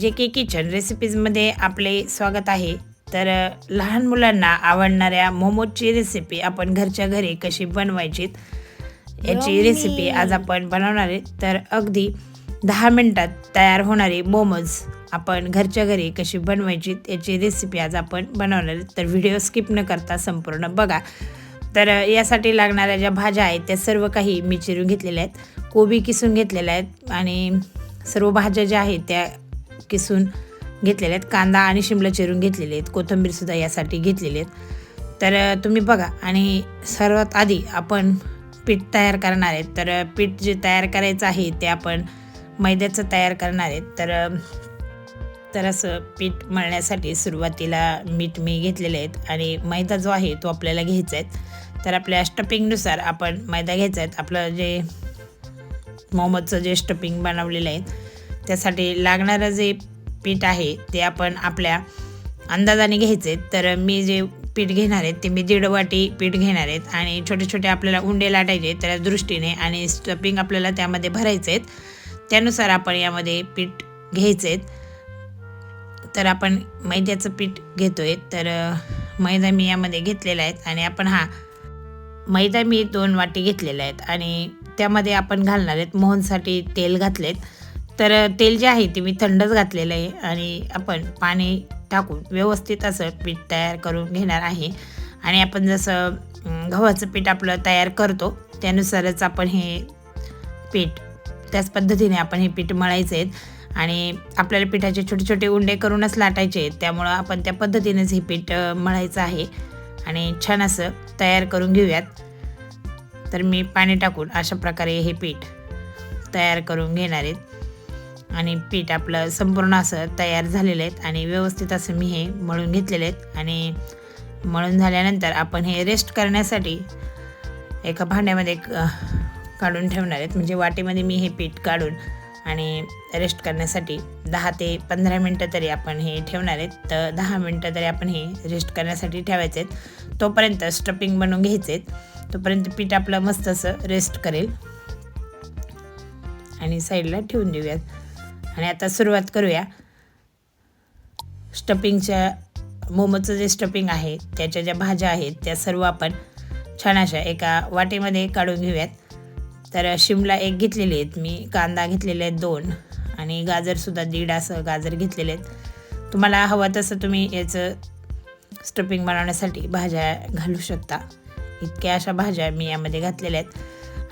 जे के किचन रेसिपीजमध्ये आपले स्वागत आहे. तर लहान मुलांना आवडणाऱ्या मोमोजची रेसिपी आपण घरच्या घरी कशी बनवायची याची रेसिपी आज आपण बनवणार आहे. तर अगदी दहा मिनिटात तयार होणारी मोमोज आपण घरच्या घरी कशी बनवायची याची रेसिपी आज आपण बनवणार आहे. तर व्हिडिओ स्किप न करता संपूर्ण बघा. तर यासाठी लागणाऱ्या ज्या भाज्या आहेत त्या सर्व काही मी चिरून घेतलेल्या आहेत. कोबी किसून घेतलेल्या आहेत आणि सर्व भाज्या ज्या आहेत त्या किसून घेतलेले आहेत. कांदा आणि शिमला चिरून घेतलेले आहेत. कोथिंबीरसुद्धा यासाठी घेतलेली आहेत. तर तुम्ही बघा. आणि सर्वात आधी आपण पीठ तयार करणार आहेत तर पीठ जे तयार करायचं आहे ते आपण मैद्याचं तयार करणार आहेत तर तर असं पीठ मळण्यासाठी सुरुवातीला मीठ मी घेतलेले आहेत आणि मैदा जो आहे तो आपल्याला घ्यायचा आहे. तर आपल्या स्टपिंगनुसार आपण मैदा घ्यायचा आहे. आपलं जे मोमोजचं जे स्टपिंग बनवलेलं आहे त्यासाठी लागणारं जे पीठ आहे ते आपण आपल्या अंदाजाने घ्यायचे. तर मी जे पीठ घेणार आहेत ते मी दीड वाटी पीठ घेणार आहेत आणि छोटे छोटे आपल्याला उंडे लाटायचे त्या दृष्टीने आणि स्टपिंग आपल्याला त्यामध्ये भरायचे आहेत. त्यानुसार आपण यामध्ये पीठ घ्यायचे आहेत. तर आपण मैद्याचं पीठ घेतो आहे तर मैदा मी यामध्ये घेतलेला आहे आणि आपण हा मैदा मी दोन वाटी घेतलेल्या आहेत आणि त्यामध्ये आपण घालणार आहेत मोहनसाठी तेल घातलेत. तर तेल जे आहे ते मी थंडच घातलेलं आहे आणि आपण पाणी टाकून व्यवस्थित असं पीठ तयार करून घेणार आहे. आणि आपण जसं गव्हाचं पीठ आपलं तयार करतो त्यानुसारच आपण हे पीठ त्याच पद्धतीने आपण हे पीठ मळायचे आहेत आणि आपल्याला पिठाचे छोटे छोटे उंडे करूनच लाटायचे आहेत त्यामुळं आपण त्या पद्धतीनेच हे पीठ मळायचं आहे. आणि छान असं तयार करून घेऊयात. तर मी पाणी टाकून अशा प्रकारे हे पीठ तयार करून घेणार आहेत आणि पीठ आपलं संपूर्ण असं तयार झालेलं आहेत आणि व्यवस्थित असं मी हे मळून घेतलेले आहेत. आणि मळून झाल्यानंतर आपण हे रेस्ट करण्यासाठी एका भांड्यामध्ये क- काढून ठेवणार आहेत. म्हणजे वाटेमध्ये मी हे पीठ काढून आणि रेस्ट करण्यासाठी दहा ते पंधरा मिनटं तरी आपण हे ठेवणार आहेत. तर दहा मिनटं तरी आपण हे रेस्ट करण्यासाठी ठेवायचे आहेत. तोपर्यंत स्टपिंग बनवून घ्यायचे आहेत. तोपर्यंत पीठ आपलं मस्त असं रेस्ट करेल. आणि साईडला ठेवून देऊयात. आणि आता सुरुवात करूया. स्टपिंगच्या मोमोचं जे स्टपिंग आहे त्याच्या ज्या भाज्या आहेत त्या सर्व आपण छान अशा एका वाटीमध्ये काढून घेऊयात. तर शिमला एक घेतलेली आहेत मी कांदा घेतलेले आहेत दोन आणि गाजरसुद्धा दीड असं गाजर घेतलेले आहेत. तुम्हाला हवं तसं तुम्ही याचं स्टपिंग बनवण्यासाठी भाज्या घालू शकता. इतक्या अशा भाज्या मी यामध्ये घातलेल्या आहेत.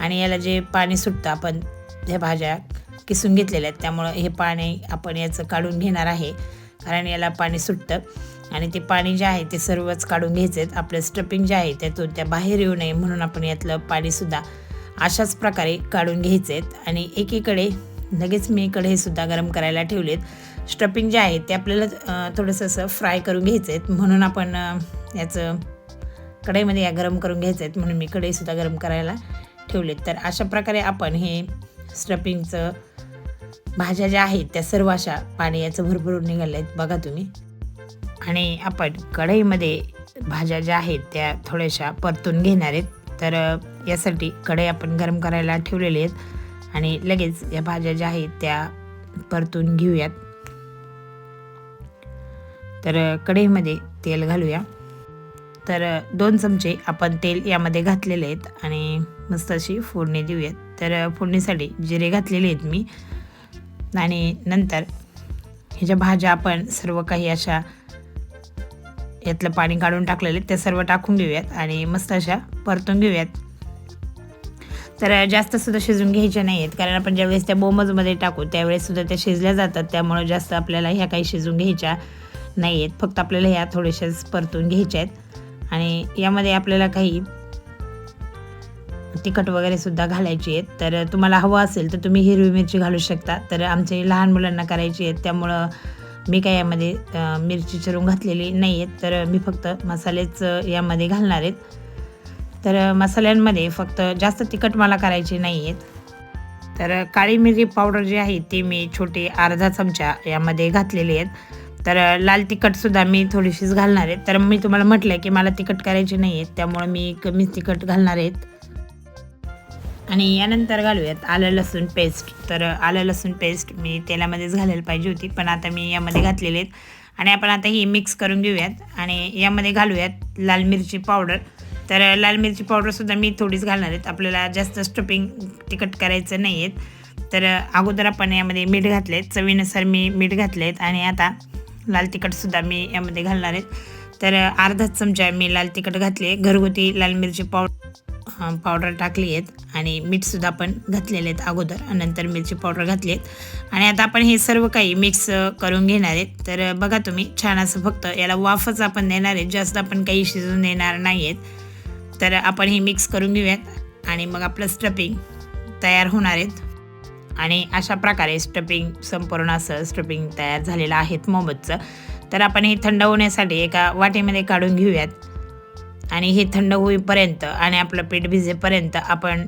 आणि याला जे पाणी सुटतं आपण ह्या भाज्या किसून घेतलेल्या आहेत. त्यामुळं हे पाणी आपण याचं काढून घेणार आहे. कारण याला पाणी सुटतं. आणि ते पाणी जे आहे ते सर्वच काढून घ्यायचे आहेत. आपलं स्टपिंग जे आहे त्यातून त्या बाहेर येऊ नये म्हणून आपण यातलं पाणीसुद्धा अशाच प्रकारे काढून घ्यायचे आहेत. आणि एकीकडे लगेच मी इकडे हेसुद्धा गरम करायला ठेवलेत. स्टपिंग जे आहे ते आपल्याला थोडंसं असं फ्राय करून घ्यायचं आहेत. म्हणून आपण याचं कढईमध्ये या गरम करून घ्यायचं आहेत. म्हणून मी कढईसुद्धा गरम करायला ठेवलेत. तर अशा प्रकारे आपण हे स्टपिंगचं भाज्या ज्या आहेत त्या सर्व अशा पाणी याचं भरपूर निघाल्या आहेत बघा तुम्ही. आणि आपण कढईमध्ये भाज्या ज्या आहेत त्या थोड्याशा परतून घेणार आहेत. तर यासाठी कढई आपण गरम करायला ठेवलेली आहेत. आणि लगेच या भाज्या ज्या आहेत त्या परतून घेऊयात. तर कढईमध्ये तेल घालूया. तर दोन चमचे आपण तेल यामध्ये घातलेले आहेत आणि मस्त अशी फोडणी देऊयात. तर फोडणीसाठी जिरे घातलेले आहेत मी. आणि नंतर ह्याच्या भाज्या आपण सर्व काही अशा यातलं पाणी काढून टाकलेले त्या सर्व टाकून घेऊयात आणि मस्त अशा परतून घेऊयात. तर जास्त सुद्धा शिजून घ्यायच्या नाही आहेत कारण आपण ज्यावेळेस त्या मोमोजमध्ये टाकू त्यावेळेस सुद्धा त्या शिजल्या जातात त्यामुळं जास्त आपल्याला ह्या काही शिजून घ्यायच्या नाही आहेत. फक्त आपल्याला ह्या थोड्याशाच परतून घ्यायच्या आहेत. आणि यामध्ये आपल्याला काही तिखट वगैरे सुद्धा घालायची आहेत. तर तुम्हाला हवं असेल तर तुम्ही हिरवी मिरची घालू शकता. तर आमचे लहान मुलांना करायची आहेत. त्यामुळं मी काय यामध्ये मिरची चिरून घातलेली नाही आहेत. तर मी फक्त मसालेच यामध्ये घालणार आहेत. तर मसाल्यांमध्ये फक्त जास्त तिखट मला करायचे नाही आहेत. तर काळी मिरी पावडर जी आहे ती मी छोटी अर्धा चमचा यामध्ये घातलेली आहेत. तर लाल तिखटसुद्धा मी थोडीशीच घालणार आहे. तर मी तुम्हाला म्हटलं आहे की मला तिखट करायचे नाही आहेत त्यामुळं मी कमीच तिखट घालणार आहेत आणि यानंतर घालूयात आलं लसूण पेस्ट. तर आलं लसूण पेस्ट मी तेलामध्येच घालायला पाहिजे होती पण आता मी यामध्ये घातलेले आहेत. आणि आपण आता ही मिक्स करून घेऊयात आणि यामध्ये घालूयात लाल मिरची पावडर. तर लाल मिरची पावडरसुद्धा मी थोडीच घालणार आहेत. आपल्याला जास्त स्टपिंग तिखट करायचं नाही आहेत. तर अगोदर आपण यामध्ये मीठ घातले आहेत चवीनुसार मी मीठ घातले आहेत आणि आता लाल तिखटसुद्धा मी यामध्ये घालणार आहेत तर अर्धा चमचा मी लाल तिखट घातले. घरगुती लाल मिरची पाव पावडर टाकली आहेत आणि मीठसुद्धा आपण घातलेले आहेत अगोदर नंतर मिरची पावडर घातली आहेत. आणि आता आपण हे सर्व काही मिक्स करून घेणार आहेत. तर बघा तुम्ही छान असं फक्त याला वाफच आपण देणार आहेत जास्त आपण काही शिजवून देणार नाही आहेत. तर आपण हे मिक्स करून घेऊयात आणि मग आपलं स्टफिंग तयार होणार आहेत. आणि अशा प्रकारे स्टपिंग संपूर्ण असं स्टपिंग तयार झालेलं आहेत मोमोजचं. तर आपण हे थंड होण्यासाठी एका वाटीमध्ये काढून घेऊयात. आणि हे थंड होईपर्यंत आणि आपलं पीठ भिजेपर्यंत आपण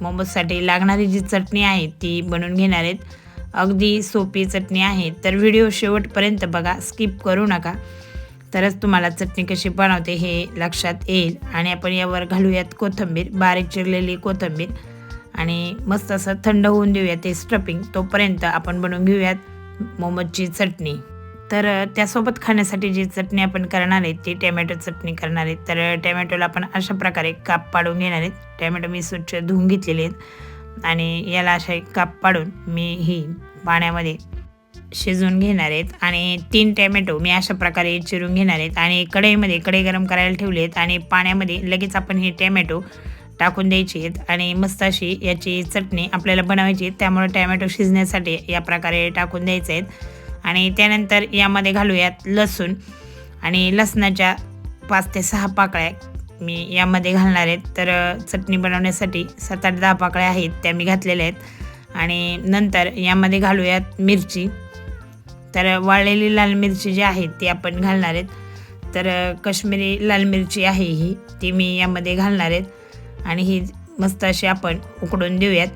मोमोजसाठी लागणारी जी चटणी आहे ती बनवून घेणार आहेत. अगदी सोपी चटणी आहे. तर व्हिडिओ शेवटपर्यंत बघा स्किप करू नका. तरच तुम्हाला चटणी कशी बनवते हे लक्षात येईल. आणि आपण यावर घालूयात कोथिंबीर बारीक चिरलेली कोथिंबीर. आणि मस्त असं थंड होऊन देऊयात ते स्टफिंग तोपर्यंत आपण बनवून घेऊयात मोमोजची चटणी. तर त्यासोबत खाण्यासाठी जी चटणी आपण करणार आहे ती टॅमॅटो चटणी करणार आहे. तर टॅमॅटोला आपण अशा प्रकारे काप पाडून घेणार आहेत. टॅमॅटो मी स्वच्छ धुवून घेतलेले आहेत. आणि याला अशा काप पाडून मी ही पाण्यामध्ये शिजवून घेणार आहेत. आणि तीन टॅमॅटो मी अशा प्रकारे चिरून घेणार आहेत. आणि कढईमध्ये कढई गरम करायला ठेवले आहेत. आणि पाण्यामध्ये लगेच आपण हे टॅमॅटो टाकून द्यायची आहेत आणि मस्त अशी याची चटणी आपल्याला बनवायची. त्यामुळे टॅमॅटो शिजण्यासाठी या प्रकारे टाकून द्यायचे आहेत. आणि त्यानंतर यामध्ये घालूयात लसूण आणि लसणाच्या पाच ते सहा पाकळ्या मी यामध्ये घालणार आहेत. तर चटणी बनवण्यासाठी सात आठ दहा पाकळ्या आहेत त्या मी घातलेल्या आहेत. आणि नंतर यामध्ये घालूयात मिरची. तर वाळलेली लाल मिरची जी आहे ती आपण घालणार आहेत. तर कश्मीरी लाल मिरची आहे ही ती मी यामध्ये घालणार आहेत. आणि ही मस्त अशी आपण उकडून देऊयात.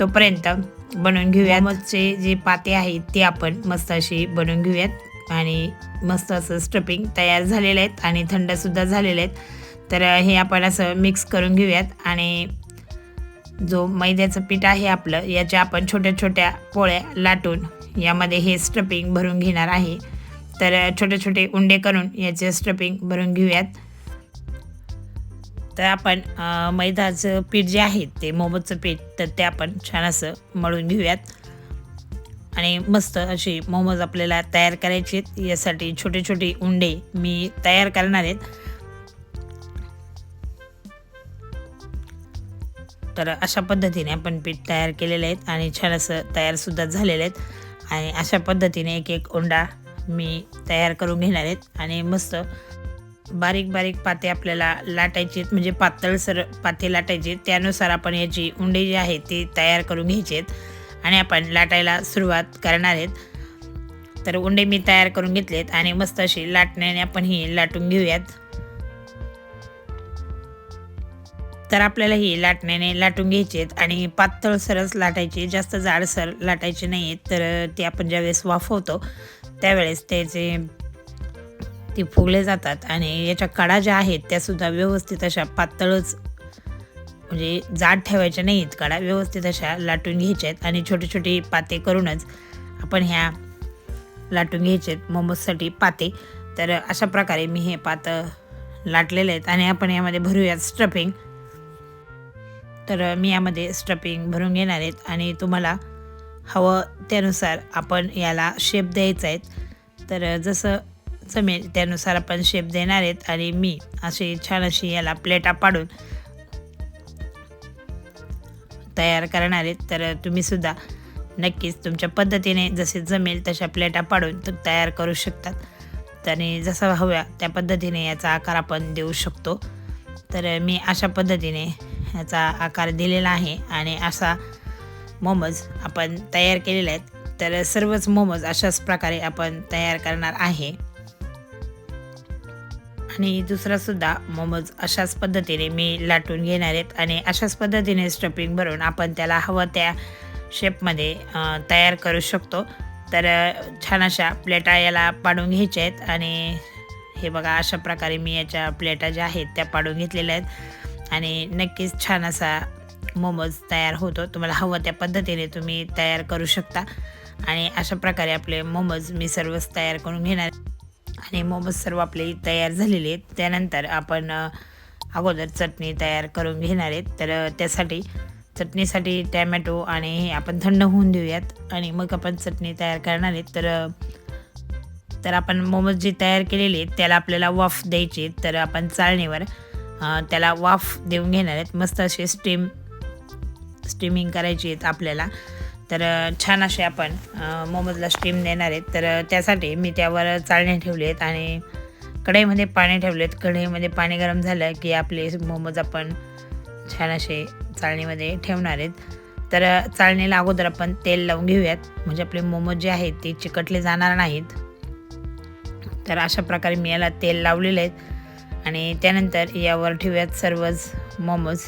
तोपर्यंत बनवून घेऊयात. मच्छे जे पाते आहेत ते आपण मस्त अशी बनवून घेऊयात. आणि मस्त असं स्टफिंग तयार झालेलं आहेत आणि थंडसुद्धा झालेले आहेत तर हे आपण असं मिक्स करून घेऊयात. आणि जो मैद्याचं पीठ आहे आपलं याच्या आपण छोट्या छोट्या पोळ्या लाटून यामध्ये हे स्टफिंग भरून घेणार आहे. तर छोटे छोटे उंडे करून याचे स्टफिंग भरून घेऊयात. तर आपण मैदाचं पीठ जे आहे ते मोमोजचं पीठ तर ते आपण छान असं मळून घेऊयात. आणि मस्त अशी मोमोज आपल्याला तयार करायचे आहेत. यासाठी छोटे छोटे उंडे मी तयार करणार आहेत. तर अशा पद्धतीने आपण पीठ तयार केलेले आहेत आणि छान असं तयारसुद्धा झालेले आहेत आणि अशा पद्धतीने एक एक उंडा मी तयार करून घेणार आहेत. आणि मस्त बारीक बारीक पाते आपल्याला लाटायचे आहेत म्हणजे पातळसर पाते लाटायचे. त्यानुसार आपण याची उंडे जी आहे ती तयार करून घ्यायचे आहेत आणि आपण लाटायला सुरुवात करणार आहेत. तर उंडे मी तयार करून घेतलेत आणि मस्त अशी लाटण्याने आपण ही लाटून घेऊयात. तर आपल्याला ही लाटण्याने लाटून घ्यायची आहेत आणि पातळ सरस लाटायची जास्त जाडसर लाटायचे नाही आहेत तर ते आपण ज्यावेळेस वाफवतो त्यावेळेस त्याचे ते फुगले जातात आणि याच्या कडा ज्या आहेत त्यासुद्धा व्यवस्थित अशा पातळच म्हणजे जाड ठेवायच्या नाहीत. कडा व्यवस्थित अशा लाटून घ्यायच्या आहेत आणि छोटे छोटे पाते करूनच आपण ह्या लाटून घ्यायचे आहेत मोमोजसाठी पाते. तर अशा प्रकारे मी हे पातं लाटलेले आहेत आणि आपण यामध्ये भरूयात स्टफिंग. तर मी यामध्ये स्टफिंग भरून घेणार आहेत आणि तुम्हाला हवं त्यानुसार आपण याला शेप द्यायचा आहेत तर जसं जमेल त्यानुसार आपण शेप देणार आहेत आणि मी अशी छान अशी याला प्लेटा पाडून तयार करणार आहेत. तर तुम्ही सुद्धा नक्कीच तुमच्या पद्धतीने जसे जमेल तशा प्लेटा पाडून तयार करू शकतात. आणि जसं हव्या त्या पद्धतीने याचा आकार आपण देऊ शकतो. तर मी अशा पद्धतीने याचा आकार दिलेला आहे आणि असा मोमोज आपण तयार केलेले आहेत. तर सर्वच मोमोज अशाच प्रकारे आपण तयार करणार आहे. आणि दुसरासुद्धा मोमोज अशाच पद्धतीने मी लाटून घेणार आहेत आणि अशाच पद्धतीने स्टफिंग भरून आपण त्याला हवं त्या शेपमध्ये तयार करू शकतो. तर छान अशा प्लेटा याला पाडून घ्यायच्या आहेत आणि हे बघा अशा प्रकारे मी याच्या प्लेटा ज्या आहेत त्या पाडून घेतलेल्या आहेत. आणि नक्कीच छान असा मोमोज तयार होतो. तुम्हाला हवं त्या पद्धतीने तुम्ही तयार करू शकता. आणि अशा प्रकारे आपले मोमोज मी सर्वच तयार करून घेणार आणि मोमोज सर्व आपले तयार झालेले आहेत. त्यानंतर आपण अगोदर चटणी तयार करून घेणार आहेत. तर त्यासाठी चटणीसाठी टॅमॅटो आणि हे आपण थंड होऊन देऊयात. आणि मग आपण चटणी तयार करणार आहेत. तर तर आपण मोमोज जे तयार केलेले आहेत त्याला आपल्याला वाफ द्यायची तर आपण चाळणीवर त्याला वाफ देऊन घेणार आहेत. मस्त असे स्टीम स्टीमिंग करायची आहेत आपल्याला. तर छान असे आपण मोमोजला स्टीम देणार आहेत. तर त्यासाठी मी त्यावर चाळणे ठेवले आहेत आणि कढईमध्ये पाणी ठेवले आहेत. कढईमध्ये पाणी गरम झालं की आपले मोमोज आपण छान असे चाळणीमध्ये ठेवणार आहेत. तर चाळणीला अगोदर आपण तेल लावून घेऊयात. म्हणजे आपले मोमोज जे आहेत ते चिकटले जाणार नाहीत. तर अशा प्रकारे मी याला तेल लावलेलं आहेत आणि त्यानंतर यावर ठेवूयात सर्वच मोमोज.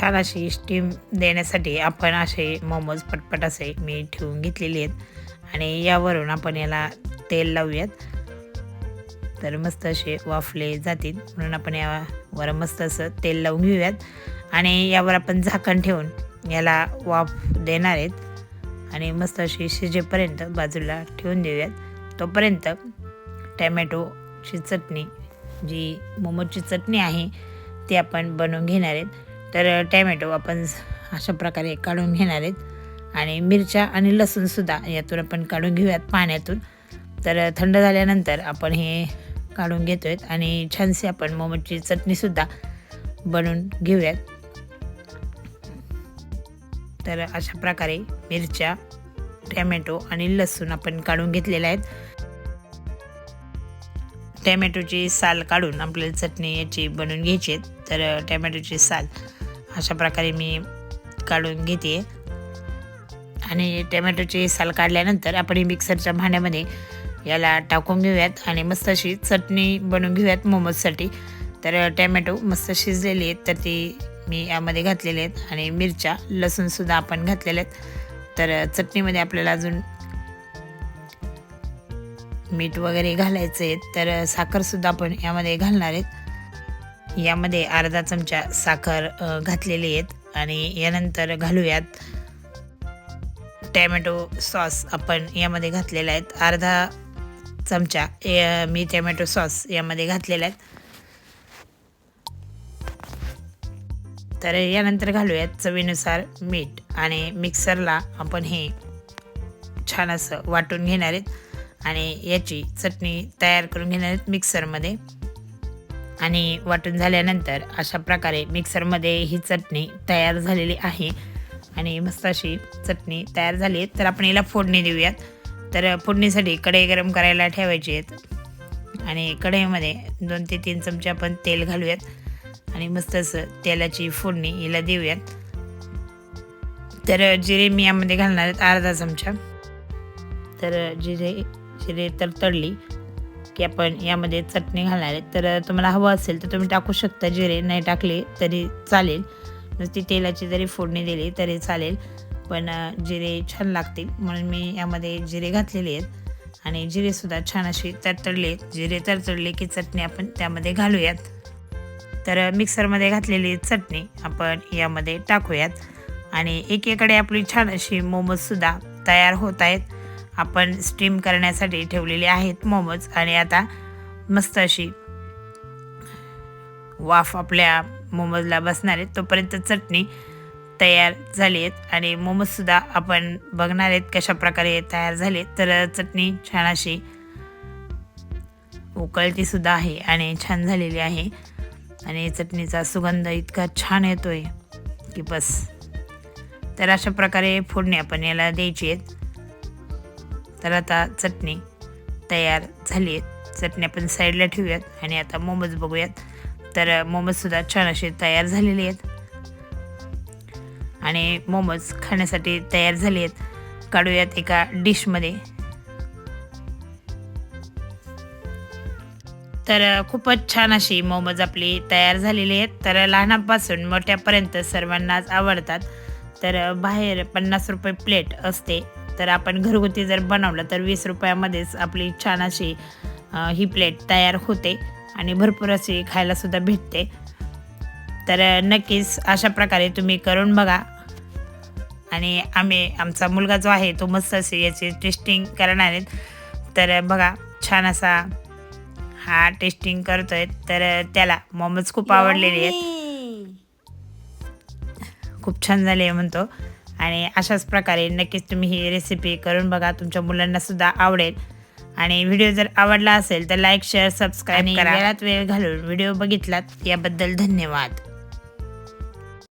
छान अशी स्टीम देण्यासाठी आपण असे मोमोज पटपट असे मी ठेवून घेतलेले आहेत. आणि यावरून आपण याला तेल लावूयात. तर मस्त असे वाफले जातील. म्हणून आपण यावर मस्त असं तेल लावून घेऊयात. आणि यावर आपण झाकण ठेवून याला वाफ देणार आहेत. आणि मस्त अशी शिजेपर्यंत बाजूला ठेवून देऊयात. तोपर्यंत टॅमॅटोची चटणी जी मोमोची चटणी आहे ती आपण बनवून घेणार आहेत. तर टॅमॅटो आपण अशा प्रकारे काढून घेणार आहेत. आणि मिरच्या आणि लसूणसुद्धा यातून आपण काढून घेऊयात पाण्यातून. तर थंड झाल्यानंतर आपण हे काढून घेतो आहेत आणि छानशी आपण मोमोची चटणीसुद्धा बनवून घेऊयात. तर अशा प्रकारे मिरच्या टॅमॅटो आणि लसूण आपण काढून घेतलेले आहेत. टॅमॅटोची साल काढून आपल्याला चटणी याची बनवून घ्यायची आहेत. तर टॅमॅटोची साल अशा प्रकारे मी काढून घेते. आणि टॅमॅटोची साल काढल्यानंतर आपण मिक्सरच्या भांड्यामध्ये याला टाकून घेऊयात आणि मस्त अशी चटणी बनवून घेऊयात मोमोजसाठी. तर टॅमॅटो मस्त शिजलेली आहेत तर ती मी यामध्ये घातलेले आहेत आणि मिरच्या लसूणसुद्धा आपण घातलेले आहेत. तर चटणीमध्ये आपल्याला अजून मीठ वगैरे घालायचं आहे तर साखरसुद्धा आपण यामध्ये घालणार आहेत. यामध्ये अर्धा चमचा साखर घातलेली आहेत आणि यानंतर घालूयात टॅमॅटो सॉस आपण यामध्ये घातलेला आहेत. अर्धा चमचा मी टॅमॅटो सॉस यामध्ये घातलेला आहेत. तर यानंतर घालूयात चवीनुसार मीठ आणि मिक्सरला आपण हे छान असं वाटून घेणार आहेत आणि याची चटणी तयार करून घेणार आहेत मिक्सरमध्ये. आणि वाटून झाल्यानंतर अशा प्रकारे मिक्सरमध्ये ही चटणी तयार झालेली आहे. आणि मस्त अशी चटणी तयार झाली आहे. तर आपण याला फोडणी देऊयात. तर फोडणीसाठी कढई गरम करायला ठेवायची आहेत. आणि कढईमध्ये दोन ते तीन चमचे आपण तेल घालूयात. आणि मस्त असं तेलाची फोडणी हिला देऊयात. तर जिरे मी यामध्ये घालणार आहेत अर्धा चमचा. तर जिरे जिरे तर तळली. की आपण यामध्ये चटणी घालणार आहे. तर तुम्हाला हवं असेल तर तुम्ही टाकू शकता जिरे. नाही टाकले तरी चालेल. नुसती तेलाची जरी फोडणी दिली तरी चालेल. पण जिरे छान लागतील. म्हणून मी यामध्ये जिरे घातलेले आहेत. आणि जिरेसुद्धा छान अशी तडतडले आहेत. जिरे तरतडले की चटणी आपण त्यामध्ये घालूयात. तर मिक्सरमध्ये घातलेली चटणी आपण यामध्ये टाकूयात. आणि एकीकडे आपली छान अशी मोमोजसुद्धा तयार होत आहेत. आपण स्टीम करण्यासाठी ठेवलेले आहेत मोमोज. आणि आता मस्त अशी वाफ आपल्या मोमोजला बसणार आहेत तोपर्यंत चटणी तयार झाली आहेत. आणि मोमोजसुद्धा आपण बघणार आहेत कशा प्रकारे तयार झाले तर चटणी छान अशी उकळतीसुद्धा आहे आणि छान झालेली आहे. आणि चटणीचा सुगंध इतका छान येतोय की बस. तर अशा प्रकारे फोडणी आपण याला द्यायची आहेत. तर आता चटणी तयार झाली आहे. चटणी आपण साईडला ठेवूयात आणि आता मोमोज बघूयात. तर मोमोजसुद्धा छान असे तयार झालेले आहेत. आणि मोमोज खाण्यासाठी तयार झाले आहेत. काढूयात एका डिशमध्ये. तर खूपच छान अशी मोमोज आपली तयार झालेली आहेत. तर लहानापासून मोठ्यापर्यंत सर्वांनाच आवडतात. तर बाहेर पन्नास रुपये प्लेट असते. तर आपण घरगुती जर बनवलं तर वीस रुपयामध्येच आपली छान अशी ही प्लेट तयार होते आणि भरपूर अशी खायलासुद्धा भेटते. तर नक्कीच अशा प्रकारे तुम्ही करून बघा. आणि आम्ही आमचा मुलगा जो आहे तो मस्त असे याची टेस्टिंग करणार आहेत. तर बघा छान असा हा टेस्टिंग करतोय. तर त्याला मोमोज खूप आवडलेले आहेत. खूप छान झाले म्हणतो. आणि अशाच प्रकारे नक्कीच तुम्ही ही रेसिपी करून बघा तुमच्या मुलांना सुद्धा आवडेल. आणि व्हिडिओ जर आवडला असेल तर लाईक शेअर सबस्क्राईब करा. वेळात वेळ घालून व्हिडिओ बघितलात याबद्दल धन्यवाद.